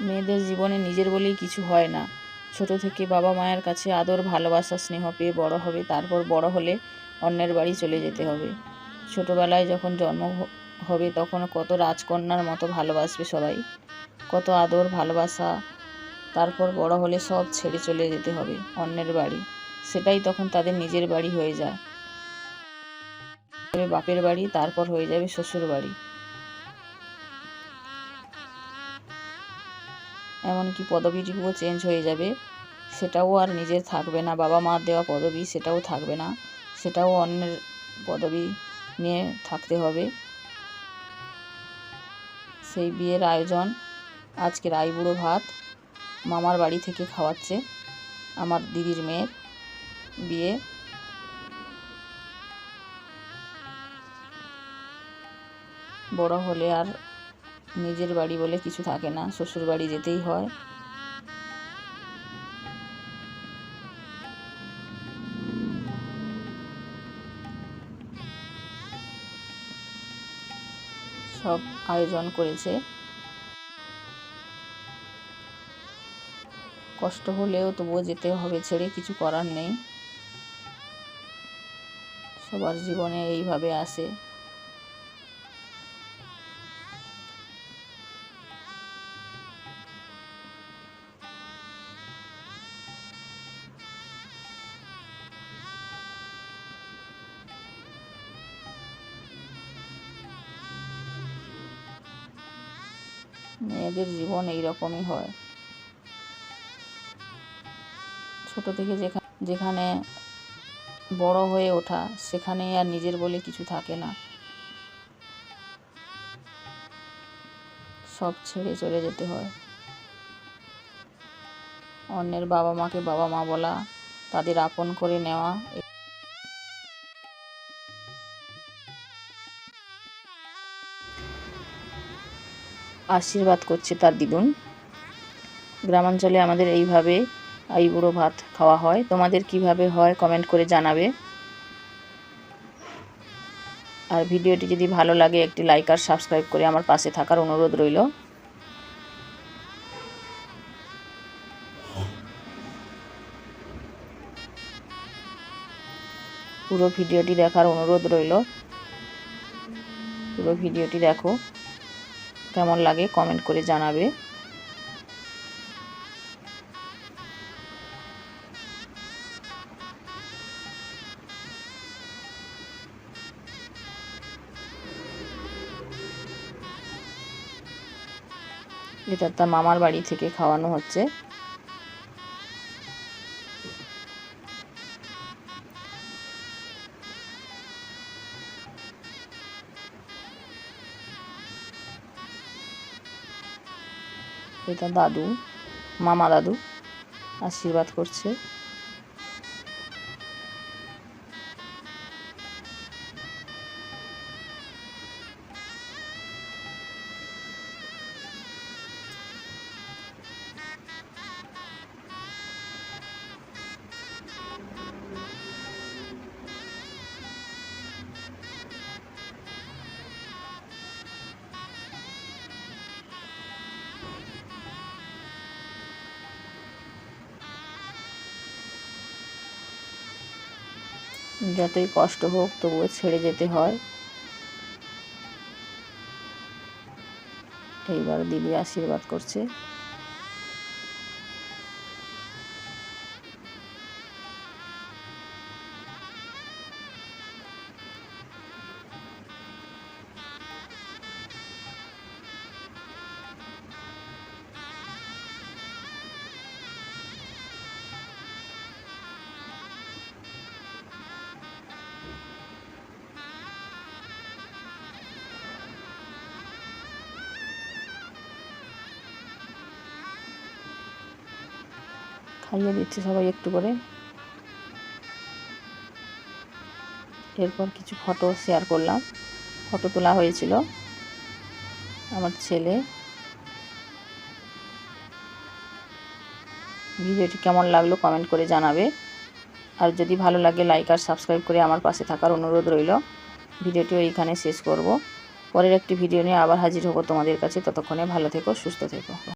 মেয়েদের জীবনে নিজের বলেই কিছু হয় না। ছোট থেকে বাবা মায়ের কাছে আদর, ভালোবাসা, স্নেহ পেয়ে বড় হবে, তারপর বড় হলে অন্যের বাড়ি চলে যেতে হবে। ছোটোবেলায় যখন জন্ম হবে তখন কত রাজকন্যার মতো ভালোবাসবে সবাই। কত আদর, ভালোবাসা, তারপর বড় হলে সব ছেড়ে চলে যেতে হবে অন্যের বাড়ি। সেটাই তখন তাদের নিজের বাড়ি হয়ে যায়। বাপের বাড়ি, তারপর হয়ে যাবে শ্বশুর বাড়ি। এমনকি পদবিটুকুও চেঞ্জ হয়ে যাবে। সেটাও আর নিজের থাকবে না। বাবা মার দেওয়া পদবী সেটাও থাকবে না। সেটাও অন্যের পদবী নিয়ে থাকতে হবে। সেই বিয়ের আয়োজন। আজকের আইবুড়ো ভাত মামার বাড়ি থেকে খাওয়াচ্ছে আমার দিদির মেয়ের বিয়ে। বড় হলে আর নিজের বাড়ি বলে কিছু থাকে না, শ্বশুর বাড়ি যেতেই হয়। সব আয়োজন করেছে। কষ্ট হলেও তবুও যেতে হবে ছেড়ে, কিছু করার নেই। সবার জীবনে এইভাবে আসে। মেয়েদের জীবন এইরকমই হয়। ছোট থেকে যেখানে যেখানে বড় হয়ে ওঠা সেখানে আর নিজের বলে কিছু থাকে না। সব ছেড়ে চলে যেতে হয়। অন্যের বাবা মাকে বাবা মা বলা, তাদের আপন করে নেওয়া আশীর্বাদ করছে তার দিদুন গ্রামাঞ্চলে আমাদের এইভাবে আইবুড়ো ভাত খাওয়া হয়। তোমাদের কীভাবে হয় কমেন্ট করে জানাবে। আর ভিডিওটি যদি ভালো লাগে, একটি লাইক আর সাবস্ক্রাইব করে আমার পাশে থাকার অনুরোধ রইল। পুরো ভিডিওটি দেখার অনুরোধ রইল। পুরো ভিডিওটি দেখো। কেমন লাগে কমেন্ট করে জানাবে। এটা তার মামার বাড়ি থেকে খাওয়ানো হচ্ছে। এটা দাদু মামা দাদু আশীর্বাদ করছে। যতই কষ্ট হোক তবুও ছেড়ে যেতে হয়। এইবার দিদি আশীর্বাদ করছে। খাইয়ে দিচ্ছে সবাই একটু করে। এরপর কিছু ফটো শেয়ার করলাম। ফটো তোলা হয়েছিল আমার ছেলে। ভিডিওটি কেমন লাগল কমেন্ট করে জানাবে। আর যদি ভালো লাগে লাইক আর সাবস্ক্রাইব করে আমার পাশে থাকার অনুরোধ রইল। ভিডিওটিও এইখানে শেষ করব। পরের একটি ভিডিও নিয়ে আবার হাজির হব তোমাদের কাছে। ততক্ষণে ভালো থেকো, সুস্থ থেকো।